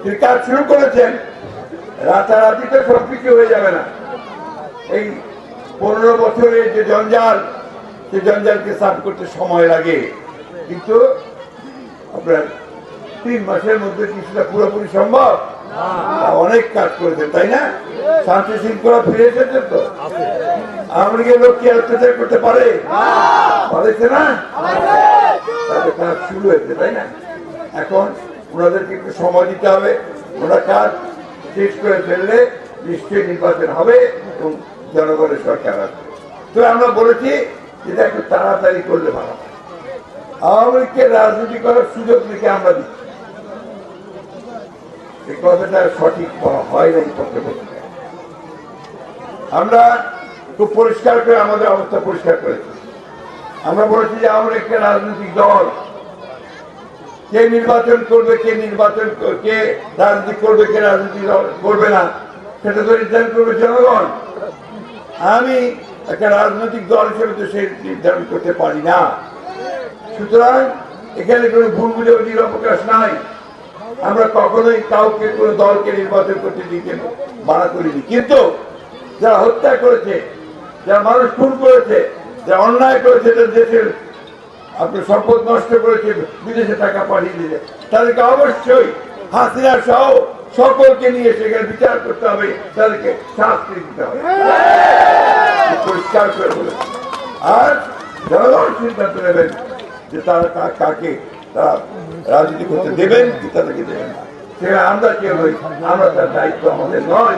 তিনি কাজ শুরু করেছেন রাতারাতি তো সবকিছু হয়ে যাবে না। এই পনেরো বছরের যে জঞ্জাল, সে জঞ্জালকে সাফ করতে সময় লাগে। কিন্তু আপনার তিন মাসের মধ্যে কিছুটা পুরোপুরি সম্ভব? অনেক কাজ করেছেন, তাই না? শান্তি শৃঙ্খলা ফিরে এসেছে তো? লীগের লোক কি অত্যাচার করতে পারে? পারেছে না? কাজ শুরু হয়েছে, তাই না? এখন ওনাদেরকে একটু সময় দিতে হবে। ওরা কাজ শেষ করে ফেললে নিশ্চয়ই নির্বাচন হবে এবং জনগণের সরকার আসবে। তো আমরা বলেছি যেটা একটু তাড়াতাড়ি করলে ভালো আওয়ামী লীগকে রাজনীতি করার সুযোগ থেকে আমরা দিচ্ছি। এই কথাটা সঠিক হয় না এই পক্ষে পক্ষে আমরা খুব পরিষ্কার করে আমাদের অবস্থা পরিষ্কার করেছি। আমরা বলেছি যে আমরা একটা রাজনৈতিক দল কে নির্বাচন করবে, কে নির্বাচন কে রাজনীতি করবে, কে রাজনীতি করবে না, সেটা তো নির্ধারণ করবে জনগণ। আমি একটা রাজনৈতিক দল হিসেবে তো সে নির্ধারণ করতে পারি না। সুতরাং এখানে কোনো ভুল বুঝাবুঝির অবকাশ নাই। আমরা কখনোই কাউকে, কোনো দলকে নির্বাচন করতে দিতে মানা করিনি। কিন্তু যারা হত্যা করেছে, যারা মানুষ খুন করেছে, যারা অন্যায় করেছে যারা দেশের আপনার সম্পদ নষ্ট করেছে বিদেশে টাকা পাঠিয়ে দিলে তাদেরকে অবশ্যই হাসিনা সহ সকলকে নিয়ে সেখানে বিচার করতে হবে, তাদেরকে শাস্তি দিতে হবে। পরিষ্কার করে বলে আর জনগণ সিদ্ধান্ত নেবেন যে তারা কাকে তারা রাজনীতি করতে দেবেন তাদেরকে দেবেন না। সেখানে আমরা কেউ আমরা তার দায়িত্ব আমাদের নয়।